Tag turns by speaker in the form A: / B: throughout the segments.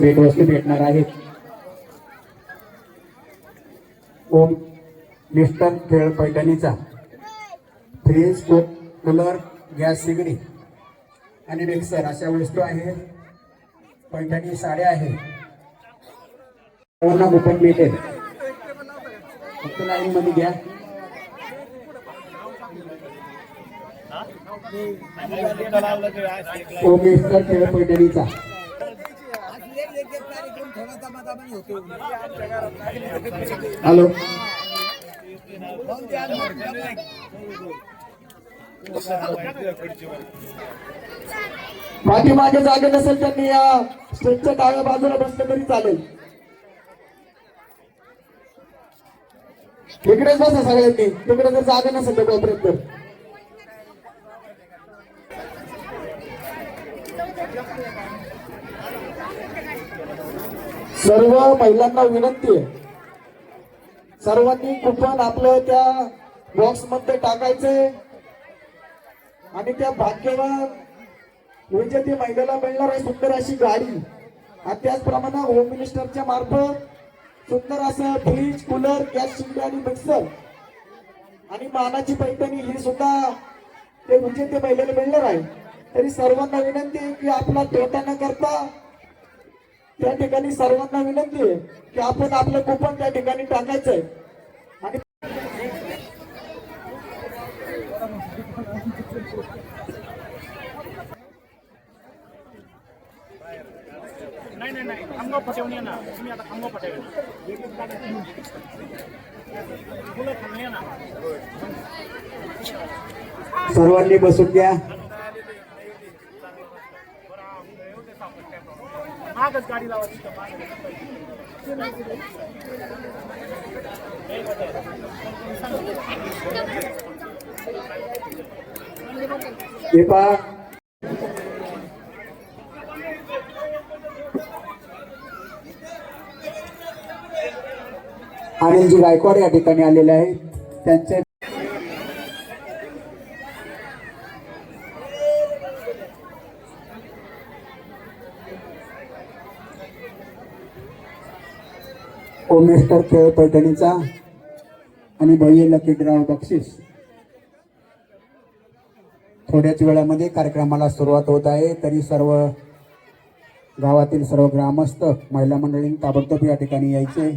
A: भेटवस्तू भेटणार आहेत ओम मिस्टर खेळ पैठणीचा. फ्रीज कूक कूलर गॅस सिगडी आणि मिक्सर अशा वस्तू आहेत. पैठणी साड्या आहेत. सर्वांना कुपन मिळेल फक्त लाईन मध्ये घ्या. ओम मिस्टर खेळ पैठणीचा. हॅलो. पाठीमागे जागे नसेल त्यांनी या स्टेजच्या डाव्या बाजूला बसलं तरी चालेल. इकडेच बसा सगळ्यांनी. तिकडे जर जागा नसेल तर कोपऱ्यात सर्व महिलांना विनंती आहे. सर्वांनी कुपन आपलं त्या बॉक्समध्ये टाकायचे. आणि त्या भाग्यवान ती महिलेला मिळणार आहे सुंदर अशी गाडी. आणि त्याचप्रमाणे होम मिनिस्टरच्या मार्फत सुंदर असं फ्रीज कूलर गॅस शिंगडी आणि मिक्सर आणि मानाची पैठणी ही सुद्धा ते विजेते महिलेला मिळणार आहे. तरी सर्वांना विनंती आहे की आपला तोटा न करता त्या ठिकाणी सर्वांना विनंती आहे की आपण आपलं कुपन त्या ठिकाणी टाकायचंय. आणि
B: नाही नाही नाही. खामगाव फटवणे ना. तुम्ही आता खामगाव फटवणे फुलं खाल्ले ना.
A: सर्वांनी बसून घ्या.
B: मागच गाडी लावा तिथं
A: आनंदजी गायकवाड या ठिकाणी आलेले आहेत. त्यांचे डॉक्टर खेळ पैठणीचा आणि भैय लकीडराव बक्षीस. थोड्याच वेळामध्ये कार्यक्रमाला सुरुवात होत आहे. तरी सर्व गावातील सर्व ग्रामस्थ महिला मंडळी ताबडतोब या ठिकाणी यायचे.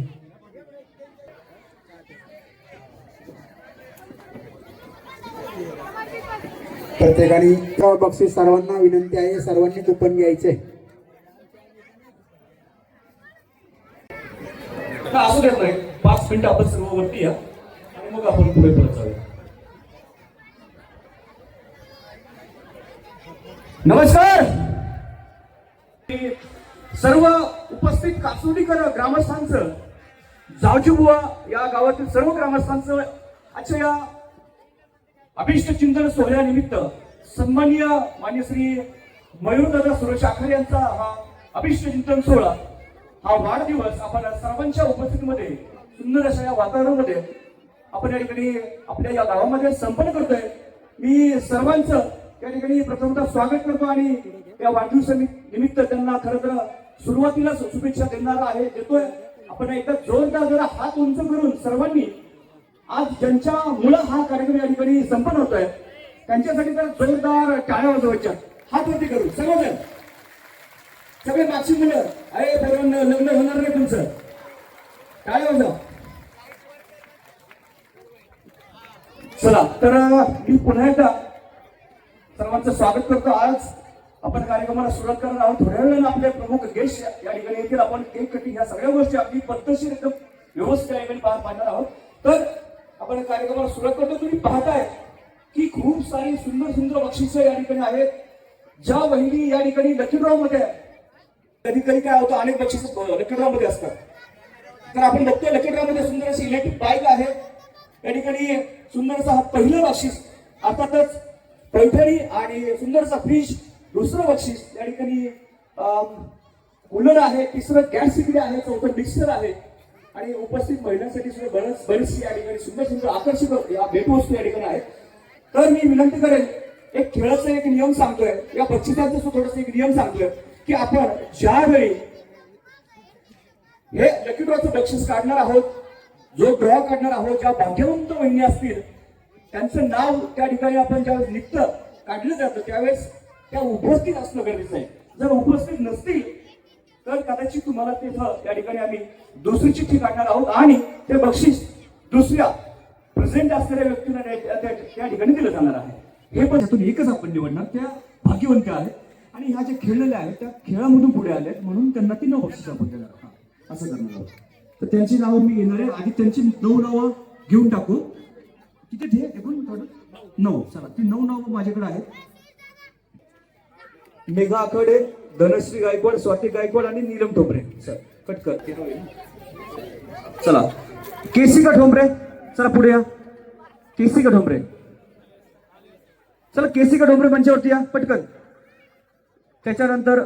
A: प्रत्येकाने बक्षीस सर्वांना विनंती आहे. सर्वांनी कुपन घ्यायचे.
C: का असू देत नाही. पाच मिनिटं आपण सर्व वरती या. आणि मग आपण पुढे परत जाऊया. नमस्कार! सर्व उपस्थित कासुडीकर ग्रामस्थांचं जावजीबुवा या गावातील सर्व ग्रामस्थांचं आजच्या या अभिष्ट चिंतन सोहळ्यानिमित्त सन्माननीय मान्य श्री मयूरदादा सुरेश आखरे यांचा हा अभिष्ट चिंतन सोहळा हा वाढदिवस आपण सर्वांच्या उपस्थितीमध्ये सुंदर अशा या वातावरणामध्ये आपण या ठिकाणी आपल्या या गावामध्ये संपन्न करतोय. मी सर्वांचं या ठिकाणी प्रथमतः स्वागत करतो आणि या वाढदिवसा निमित्त त्यांना खरं तर सुरुवातीला शुभेच्छा देणारा आहे देतोय. आपण एकदा जोरदार जरा हात उंच करून सर्वांनी आज ज्यांच्या मुळे हा कार्यक्रम या ठिकाणी संपन्न होतोय त्यांच्यासाठी तर जोरदार टाळ्या वाजवायच्या. हात वरती करू सर्वजण. सगळे मागची मुलं. अरे बरोबर लग्न होणार नाही तुमचं. काय होतं चला तर मी पुन्हा एकदा सर्वांचं स्वागत करतो. आज आपण कार्यक्रमाला सुरुवात करणार आहोत. थोड्या वेळानं आपले प्रमुख गेस्ट या ठिकाणी येतील. आपण केक कटिंग ह्या सगळ्या गोष्टी आपली पद्धतशीर एकदम व्यवस्थित या ठिकाणी पार पाडणार आहोत. तर आपण कार्यक्रमाला सुरुवात करतो. तुम्ही पाहताय की खूप सारी सुंदर सुंदर बक्षिसं या ठिकाणी आहेत. ज्या वहिनी या ठिकाणी लकीड्रॉ मध्ये आहेत. कधी कधी काय होतं अनेक बक्षीस लकीड्रामध्ये असतात. तर आपण बघतोय लकीड्रॉ सुंदर अशी इलेक्ट्रिक बाईक आहे. त्या ठिकाणी सुंदरसा हा पहिलं बक्षीस अर्थातच पैठणी आणि सुंदरसा फ्रीज दुसरं बक्षीस. त्या ठिकाणी कूलर आहे तिसरं गॅस सिगडी आहे चौथं मिक्सर आहे. आणि उपस्थित महिलांसाठी सुद्धा बरंच बरीचशी या ठिकाणी सुंदर सुंदर आकर्षक या भेटवस्तू या ठिकाणी आहेत. तर मी विनंती करेन एक खेळाचा एक नियम सांगतोय. या बक्षिसांचा सुद्धा एक नियम सांगतोय. की आपण ज्यावेळी हे लकी ड्रॉचं बक्षीस काढणार आहोत जो ड्रॉ काढणार आहोत ज्या भाग्यवंत वहिनी असतील त्यांचं नाव त्या ठिकाणी आपण ज्यावेळेस निघतं काढलं जातं त्यावेळेस त्या उपस्थित असणं गरजेचं आहे. जर उपस्थित नसतील तर कदाचित तुम्हाला तिथं त्या ठिकाणी आम्ही दुसरी चिठ्ठी काढणार आहोत आणि ते बक्षीस दुसऱ्या प्रेझेंट असलेल्या व्यक्तीला त्या- ठिकाणी दिलं जाणार आहे. हे पण त्यातून एकच आपण निवडणार त्या भाग्यवंत आहेत. आणि ह्या ज्या खेळलेल्या आहेत त्या खेळामधून पुढे आल्यात म्हणून त्यांना ती नऊ बक्षीस आपण असं करणार आहोत. तर त्यांची नावं मी घेणार आहे. आधी त्यांची नऊ नावं घेऊन टाकू. किती ते एकूण नऊ. चला ती नऊ नावं माझ्याकडे आहेत. मेघा आखडे धनश्री गायकवाड स्वाती गायकवाड आणि नीलम ठोंबरे. सर कट कर. ते नाव आहे चला. केसिका ठोंबरे? चला पुढे या. केसिका ठोंबरे? चला केसिका ठोंबरे मंचावरती या. पटकन. त्याच्यानंतर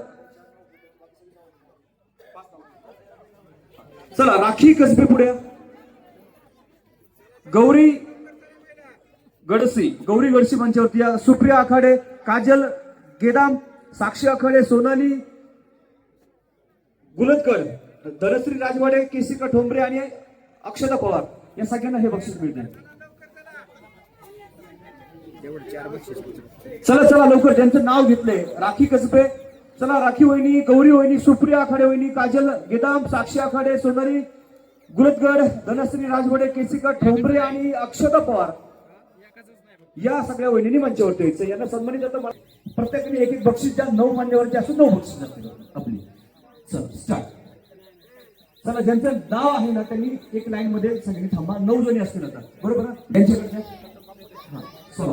C: चला राखी कसबे पुढे. गौरी गडसी गौरी गडसी मंचावरती या सुप्रिया आखाडे काजल गेदाम साक्षी आखाडे सोनाली गुलतकर धनश्री राजवाडे केसिका ठोंबरे आणि अक्षता पवार. या सगळ्यांना हे बक्षीस मिळणार चला चला लवकर ज्यांचं नाव घेतलंय राखी कसबे. चला राखी वहिनी गौरी वहिनी सुप्रिया आखाडे वहिनी काजल गेदाम साक्षी आखाडे सोनारी गुलतगड धनश्री राजवडे केसिका ठोंबरे आणि अक्षता पवार. या सगळ्या वहिनी मंचावरती यायचं यांना सन्मानित जातं प्रत्येकाने एक एक बक्षीस द्या. नऊ मान्यवरचे असं नऊ बक्षीस असतील आपली. चल स्टार्ट चला ज्यांचं नाव आहे ना त्यांनी एक लाईन मध्ये सगळी थांबा. नऊ जणी असतील आता. बरोबर ना त्यांच्याकडे हा चला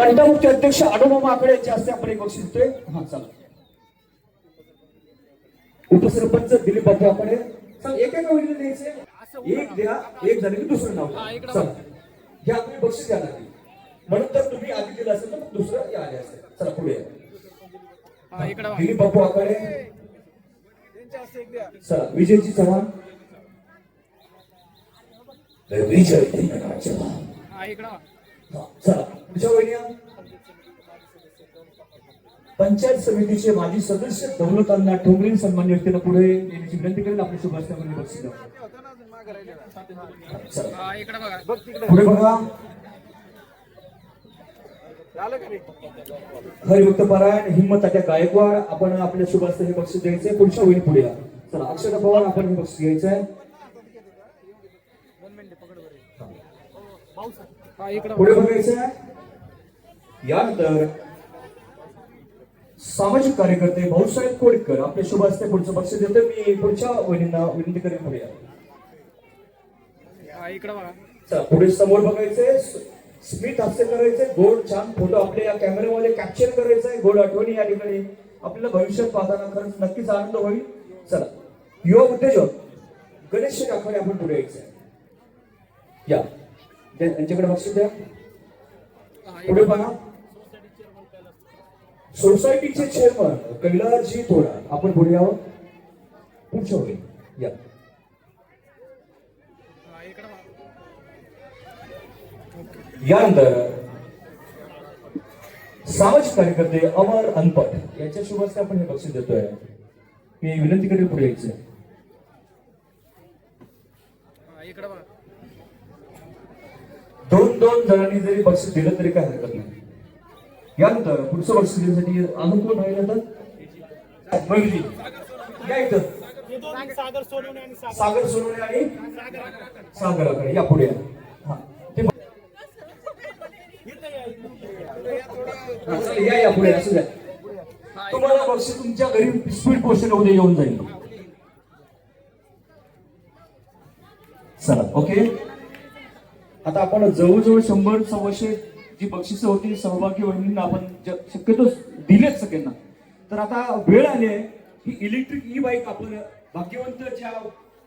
C: तंटामुक्ती अध्यक्ष अडोमामा आकडे यांच्या हस्ते आपण एक बक्षीस देतोय हा चला. उपसरपंच दिलीप बापू आकडे चल एक एक वहिनीला द्यायचे. एक द्या एक झाले की दुसरं नाव. चला. तुम्ही बक्षीस द्या आधी म्हणून तर तुम्ही आधी दिलं असेल तर दुसरं या आले असेल. चला पुढे या. दिलीप बापू आकडे चला विजयजी चव्हाण. विजय चव्हाण हा, चला. पुढच्या वहिनी पंचायत समितीचे माजी सदस्य दौलतांना अण्णा ठोंबरे सन्मान्य व्यक्तीला पुढे येण्याची विनंती करेल. आपल्या शुभास्त्यामध्ये बक्षीस पुढे बघा. हरिभक्त पारायण हिम्मत त्या गायकवाड. आपण आपल्या शुभास्ते हे बक्षीस द्यायचंय. पुढच्या वहिनी पुढे या. चला अक्षता पवार आपण हे बक्षीस घ्यायचंय. पुढे बघायचंय यानंतर सामाजिक कार्यकर्ते भाऊसाहेब कोळीकर आपल्या शुभ हस्ते पुढचं बक्षीस देतो मी पुढच्या वहिनींना विनंती करेन पुढे पुढे समोर बघायचंय. स्मित हास्य करायचंय. गोड छान फोटो आपल्या या कॅमेऱ्यामध्ये कॅप्चर करायचंय. गोड आठवणी या ठिकाणी आपल्याला भविष्यात पाहताना खरंच नक्कीच आनंद होईल. चला युवा उद्योजक गणेश आखाडे आपण पुढे यायचंय. या. त्यांच्याकडे यांच्याकडे बक्षीस द्या पुढे पहा सोसायटीचे चेअरमन कैलासजी थोडा आपण पुढे यावं. पुढच्या वेळी या. यानंतर सामाजिक कार्यकर्ते अमर अनपट यांच्या शुभास आपण हे बक्षीस देतोय. मी विनंती करेल पुढे यायचं. दोन दोन जणांनी जरी बक्षीस दिलं तरी काय हरकत नाही. यानंतर पुढचं बक्षीस देण्यासाठी अजून कोण राहिलं तर? महिली या इथं.
B: सागर आणि सागर
C: सोनवणे आणि सागराकडे या. पुढे या. या या पुढे असू द्या. तुम्हाला बक्षीस तुमच्या घरी स्पीड पोस्टने उद्या येऊन जाईल. चला ओके आता आपण जवळजवळ शंभर सव्वाशे जी बक्षिसं होती सहभागी वहिनींना आपण शक्यतो दिलेच सगळ्यांना. तर आता वेळ आली आहे. की इलेक्ट्रिक ई बाईक आपण भाग्यवंत ज्या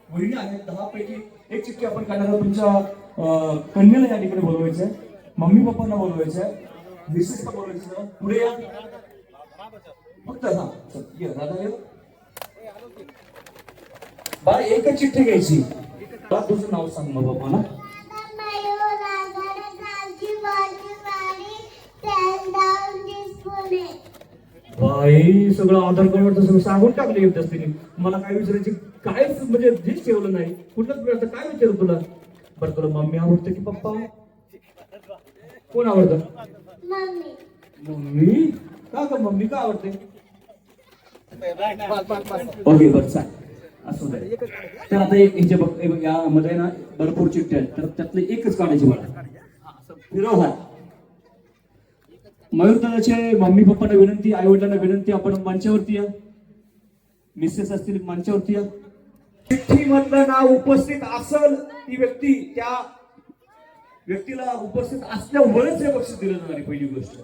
C: वहिनी आहेत दहा पैकी एक चिठ्ठी आपण काढणार तुमच्या कन्याला कन्येला या ठिकाणी बोलवायचं आहे मम्मी पप्पांना बोलवायचं आहे मिसेसला बोलवायचं पुढे या. फक्त हा. ये दादा ये. बाळा एकच चिठ्ठी घ्यायची. तुझं नाव सांग मग
D: बाबा
C: ना बाई सगळं आधार कार्डवरचं सगळं सांगून टाकले एकदाच तिने मला काय विचारायची कायच म्हणजे हेच ठेवलं नाही कुठलंच मिळतं काय विचारू तुला? बरं तुला मम्मी आवडते की पप्पा? कोण आवडतं?
E: मम्मी.
C: मम्मी? का का मम्मी का आवडते?
F: ओके बरं चाल. असू दे. तर आता एक यांच्या बघ हे बघ, यामध्ये ना भरपूर चिठ्ठ्या आहेत. तर त्यातली एकच काढायची मला. असं फिरव मयूर दादाचे मम्मी पप्पांना विनंती आई वडिलांना विनंती आपण मंचावरती या. मिसेस असतील मंचावरती या.
C: चिठ्ठीमधलं नाव उपस्थित असल ती व्यक्ती त्या व्यक्तीला उपस्थित असल्यावरच हे बक्षीस दिलं जाणार पहिली गोष्ट.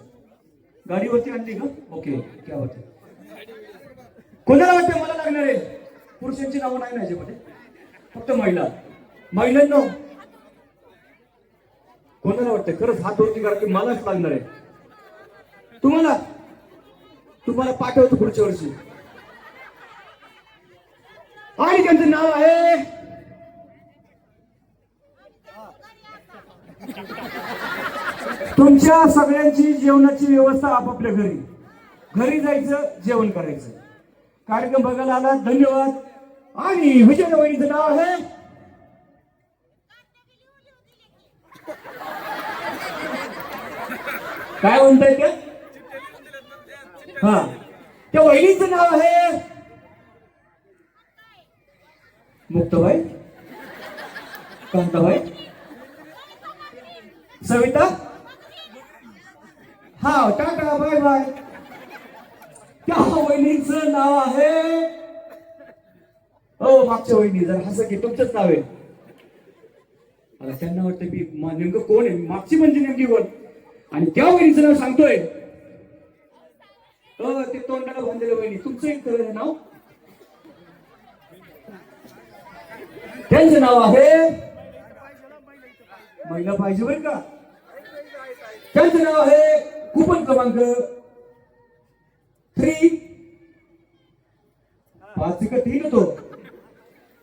C: गाडीवरती आणली का? ओके क्या होते कोणाला वाटतं मला लागणार आहे? पुरुषांची नावं नाही ना याच्यामध्ये? फक्त महिला. महिलांना कोणाला वाटतं खरंच हात वरती करा की मलाच लागणार आहे. तुम्हाला? तुम्हाला पाठवतो पुढच्या वर्षी. आणि त्यांचं नाव आहे? तुमच्या सगळ्यांची जेवणाची व्यवस्था आपापल्या घरी. घरी जायचं जेवण करायचं. कार्यक्रम बघायला आला धन्यवाद. आणि विजय नाव आहे काय म्हणताय ते? हा. त्या वहिनीचं नाव आहे? मुक्ताबाई? कांताबाई? सविता? हा टाटा बाय बाय. त्या वहिनीचं नाव आहे? हो मागच्या वहिनी जर हसं की तुमचंच नाव आहे. मला त्यांना वाटतं की नेमकं कोण आहे? मागची म्हणजे नेमकी कोण? आणि त्या वहिनीचं नाव सांगतोय. हो ते तोंडाला बांधलेलं वहिनी. तुमचं एक नाव? त्यांचं नाव आहे? महिला पाहिजे बरं का? त्यांचं नाव आहे कुपन क्रमांक थ्री. पाच का तीन होतो.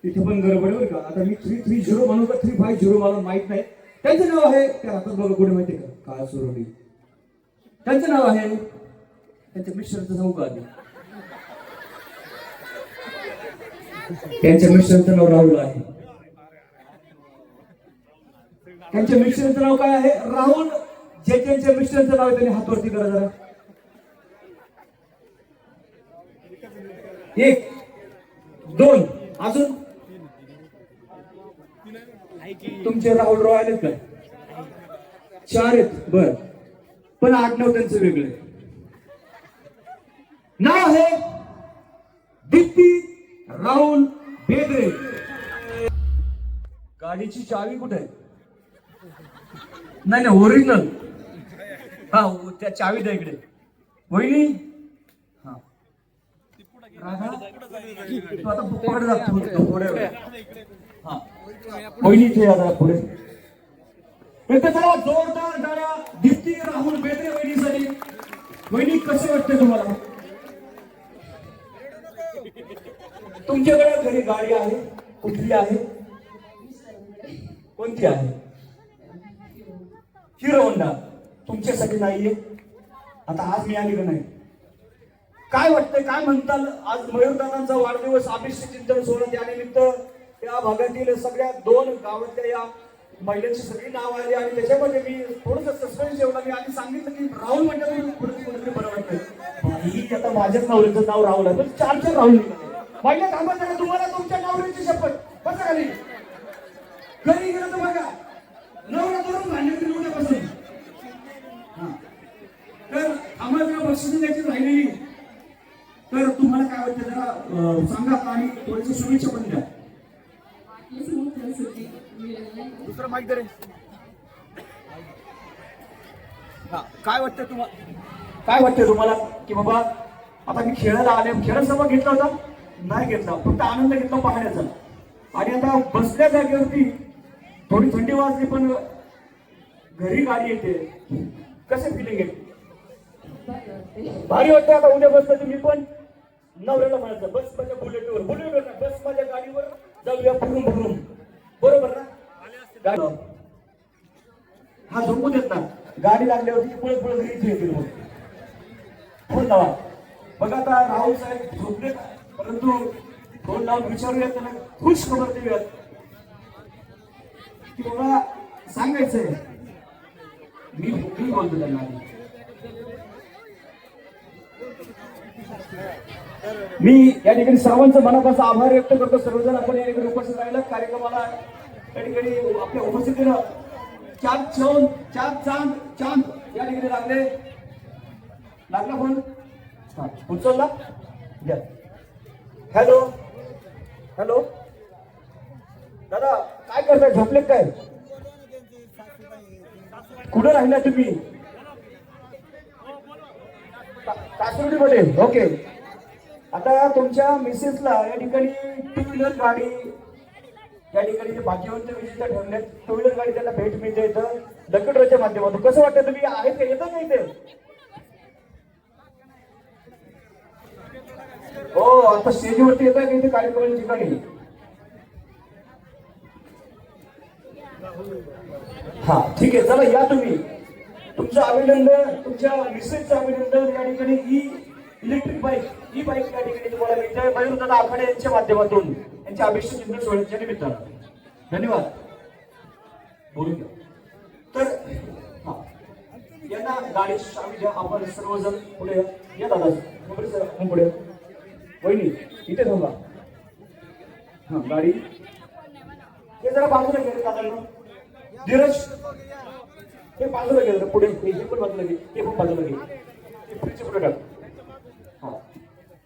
C: तिथे पण गडबड बरं का? आता मी थ्री थ्री झिरो म्हणू का? थ्री फाय झिरो मला माहीत नाही. त्यांचं नाव आहे त्या हातात बघा कुठे माहिती का? काळ सुरवी त्यांचं नाव आहे त्यांच्या मिस्टरचं सांगू का आधी? त्यांच्या मिस्टरचं नाव राहुल आहे. त्यांच्या मिस्टरचं नाव काय आहे? राहुल. जे त्यांच्या मिस्टरचं नाव आहे त्यांनी हातवरती करा जरा. एक दोन अजून तुमचे राहुल राव आलेत काय? चार आहेत. बर. पण आडनाव त्यांचं वेगळं नाव आहे दीप्ती राहुल बेदरे. गाडीची चावी कुठे आहे? नाही नाही ओरिजिनल हा त्या चावी द्या इकडे. वहिनी? हा. राधा? तू आता पकडे जातो हा. वहिनी इथे या पुढे. चला जोरदार गाड्या दिप्ती राहुल बेदरे वहिनीसाठी वहिनी कसे वाटते तुम्हाला? तुमच्याकडे घरी गाडी आहे कुठली आहे? कोणती आहे? Hero Honda. तुमच्यासाठी नाहीये. आता आज मिळाली का नाही? काय वाटतंय काय म्हणताल? आज मयूरदानांचा वाढदिवस अभिषेक चिंतन सोहळा त्यानिमित्त त्या भागातील सगळ्या दोन गावातल्या या महिलांची सगळी नाव आली आणि त्याच्यामध्ये मी थोडस सस्पेन्स जेवला मी आधी सांगितलं की राहुल म्हणजे कुठेतरी कुठेतरी बरं वाटतंय. बाई, आता माझ्याच नवऱ्याचं नाव राहुल आहे. पण चार चार राहुल महिला पहिल्या थांबा जरा. तुम्हाला तुमच्या नवऱ्याची शपथ. बसा खाली. घरी गेलं तर बघा. नवरा करून भांडण उद्यापासून. तर आम्हाला बक्षीस द्यायची राहिलेली. तर तुम्हाला काय वाटतं जरा सांगा आणि थोडीशी शुभेच्छा पण द्या.
D: दुसरं माहीत रे
C: हा, काय वाटतं तुम्हाला काय वाटतं तुम्हाला? की बाबा आता मी खेळायला आले खेळायला सभा घेतला होता? नाही घेतला. फक्त आनंद घेतला पाहण्याचा. आणि आता बसल्या जागेवरती थोडी थंडी वाजली पण घरी गाडी येते. कसं फिलिंग येते भारी वाटतं आता उद्या बसलं मी पण नवऱ्याला म्हणायचं बस माझ्या बुलेटवर बुलेटवर बस माझ्या गाडीवर. जाऊया फिरून फिरून बरोबर ना? हा झोपू देत ना गाडी लागल्यावरती पुढे पुढे घरी येतील मग फोन लावा. बघा आता राहुल साहेब झोपले परंतु फोन लावून विचारूयात त्यांना खुश खबर देऊयात. की बाबा सांगायचंय. मी मी बोलतो त्यांना. मी या ठिकाणी सर्वांचं मनापासून आभार व्यक्त करतो. सर्वजण आपण या ठिकाणी उपस्थित राहिला कार्यक्रमाला या ठिकाणी आपल्या उपस्थितीनं चार चौन चार चांद चांद या ठिकाणी लागले. लागला फोन हा उचलला? द्या हॅलो? हॅलो? दादा काय करताय? झोपले काय? कुठं राहिला तुम्ही? कासुर्डी मध्ये ओके. आता तुमच्या मिसेसला या ठिकाणी टू व्हीलर गाडी या ठिकाणी ते भाग्यवंत विजेता ठेवण्यात टू व्हीलर गाडी त्यांना भेट मिळते इथं. लकडच्या माध्यमातून. कसं वाटतं तुम्ही? आहे का? येतं का इथे? हो आता स्टेजवरती येत का इथे कार्यक्रमाच्या ठिकाणी? हा ठीक आहे. चला या तुम्ही. तुमचं अभिनंदन तुमच्या मिसेसचं अभिनंदन या ठिकाणी. ही इलेक्ट्रिक बाईक ही बाईक या ठिकाणी तुम्हाला मिळते. मयूरदादा आखाडे यांच्या माध्यमातून यांच्या अभिषेक चिंतन सोहळ्याच्या निमित्तानं. धन्यवाद. बोलून घ्या. तर हा. यांना गाडी आम्ही द्या आपण सर्वजण पुढे या. दादा पुढे सर आपण पुढे. वहिनी इथे थांबा. हा गाडी. हे जरा बाजूला गेले दादांना. धीरज. हे बाजूला गेलं पुढे. हे पण बाजूला गेले हे पण बाजूला गेले हे फ्रीजचे पुढे टाक.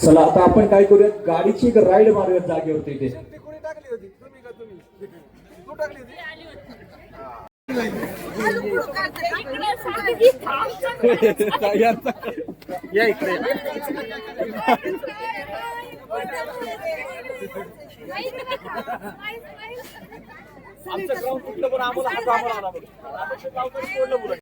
C: चला आता आपण काय करूयात? गाडीची एक राईड मारूयात जागेवरती इथे.
D: या इकडे आमचं ग्राउंड कुठलं पण आम्हाला हात आम्हाला आला बघ. आमचं गाव तरी सोडलं पुढं.